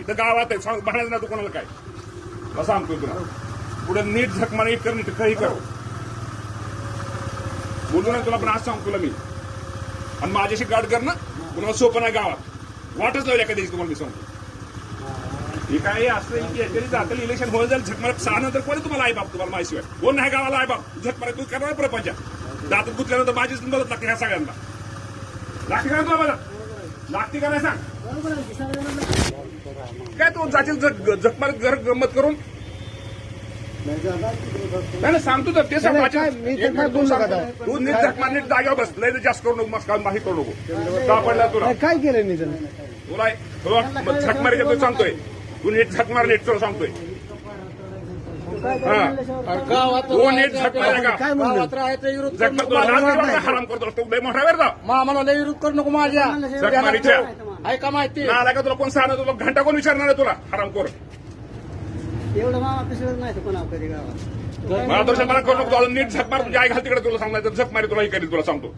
इथं गावात आहे. सांग म्हणायचं ना तू कोणाला काय? मग सांगतोय तुला. पुढे नीट झक मारा कर नीट काही कर. बोलू ना तुला पण आज सांगतो तुला मी. आणि माझ्याशी गाठ कर ना. कुणाला सोपं नाही गावात. वाटच लावली एका दिवशी तुम्हाला मी सांगतो. हे काय असं की याच्यानी जाताना इलेक्शन होईल जाईल झकमार सहा नंतर कोणी तुम्हाला आई बाप? तुम्हाला माहिती कोण नाही गावाला आई बाप? झकमार तू करणार प्रपंच. दातात गुतल्यानंतर माझीच मदत लागते ह्या सगळ्यांना. लागते का तुला मदत लागते का नाही सांग? काय तू जातील झकमार घर गंमत करून? नाही नाही, सांगतो तर ते सांग तू नीट झकमार नीट जाग्यावर बस. लय जास्त करू नको मस्त माही करू नको. सापडला तुला? काय केलं मी तुला तुला झकमारीच्या तू सांगतोय. तू नीट झकमार नीट तुला सांगतोय काय हा. म्हणल्याशिवाय गावात तू नीट झकमार का? काय म्हणलं? गावात राहायचं विरोध करू नको. तुला मला. लाज नाही वाटत? हराम करतो. तू लय मोठा वेळ जा मामाला लय विरोध करू नको माझ्या. ऐका माहिती? ना आला का तुला कोण सांगणार? तुला घंटा कोण विचारणार आहे तुला? हराम कर. एवढं मामा पिसळत नाही तर कोणा कधी गावात? मला दर्शन मला करू नको. अजून नीट झक मार. तुझ्या आई घाल तिकडे तुला सांगणार तर झक मारी तुला हे करील तुला सांगतो.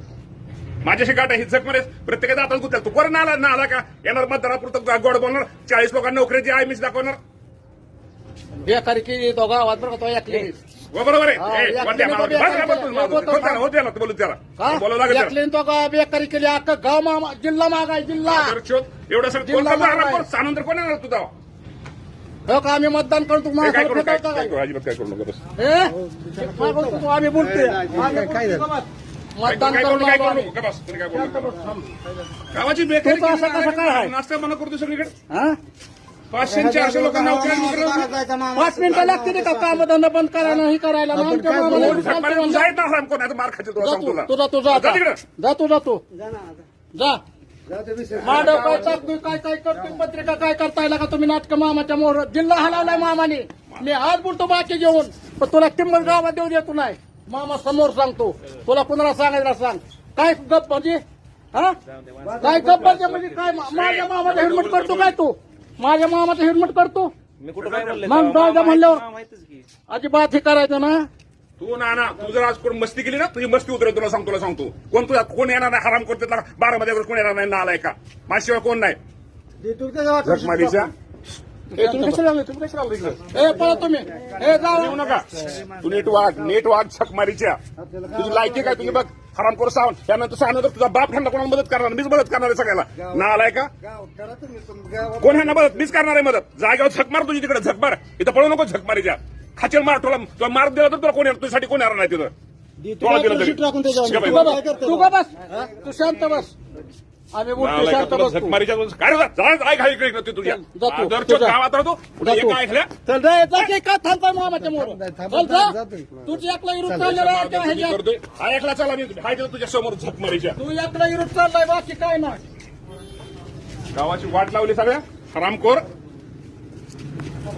माझ्याशी गाठ आहे, ही झक मारे प्रत्येकाचा हातात गुतल. तू कोण ना आला ना आला का? येणार मतदारापुरतं गोड बोलणार. चाळीस लोकांना नोकरीची आहे मीच दाखवणार. बेकारी केली तो गावात बरं का तो ऐकली हो, बरोबर आहे. हा, बेकारी केली. हो त्याला, हो त्याला, बोलू त्याला बोलावं लागेल त्याला. ऐकली तो का बेकारी केली अख्खा गाव जिल्हा मागाय जिल्हा. एवढं सगळं सानंतर कोण येणार तुझा? हो का आम्ही मतदान करतो काय करू काय करू अजिबात काय करू नको हे? आम्ही बोलतोय? मतदान करू. गावाची बेकारी तू तर असं कसं काय आहे? नाश्ता मना करतो सगळीकडे. पाचशे चारशे लोकांना पाच मिनिटं लागते का काम धंदा बंद करायला हे करायला. आमच्या मामाला? एवढी चालते ना नाही तर मार तुला जा सांगतो तू तुला. तुझा तू जा तू जा तू. जा ना आता. जा. जाऊ दे विषय. मांडव काय काय काय करतोय पत्रिका काय करताय का तुम्ही? नाटक मामाच्या मोहर जिल्हा हलावलाय मामाने. मी आज बोलतो बाकी जेवण पण तुला किंमत गावात देऊ देतो नाही. मामा समोर सांगतो. तुला कुणाला सांगायला सांग. काय गप म्हणजे? हा? काय गप म्हणजे म्हणजे? काय मा- माझ्या मामाचा हेल्मेट करतो काय तू? माझ्या मामाचा हेल्मेट करतो. मग दादा म्हणल्यावर अजिबात हे करायचं ना. तू ना ना तू जर आज कोण मस्ती केली ना तुझी मस्ती उतरेल तुला सांगतो तुला सांगतो. कोण तुला कोण येणार नाही हराम करते बारा मध्ये कोण येणार नाही नालाय का? माझ्याशिवाय कोण नाही. ए, तुम्ही कशाला आले? तुम्ही कशाला आले इकडे? ए पळा तुम्ही. ए जाऊ येऊ नका. तू नीट नीट झकमारीच्या तुझी लायकी काय तुझी बघ. हराम करू सांग त्यानंतर सांगणार तुझा बाप ह्यांना कोणाला मदत करणार? मीच मदत करणार आहे सगळ्याला. ना आलाय का? गाव करा तुम्ही तुम- गावात कोण ह्यांना मदत? मीच करणार आहे मदत. जागेवर झक मार तुझी तिकडे झक मार. इथं पळू नको झक मारीच्या. खाचेल मार तुला तुला मार दिला तर तुला कोण येणार? तुझ्यासाठी कोण येणार नाही तिथं? तुला दिलं तरी. तू शांत बस. आम्ही शांत काय चल जा की का थांबताय मामाच्या मोर. चल जा. तुझी एकला विरुद्ध चाललेला आहे त्या मी ह्याच्यात. करतोय हा एकला चला मी हाय तुझ्या समोर झक मारीच्या तू एकला विरुद्ध चाललाय बाकी काय नाही. गावाची वाट लावली सगळ्या? हरामखोर.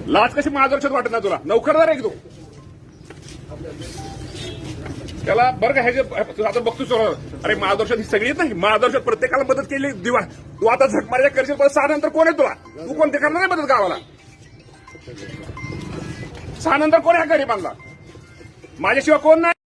लाच कशी मार्गदर्शक वाटत नाही तुला? नौकरदार आहे की तू त्याला बरं का हे आता बघतो सर अरे महादर्शन ही सगळी येत नाही. महादर्शन प्रत्येकाला मदत केली दिवा. तू आता झक करशील पण सहा नंतर कोण आहे तुला? तू कोणते करणार नाही मदत गावाला. सहा नंतर कोण आहे गरीबांना? माझ्याशिवाय कोण नाही?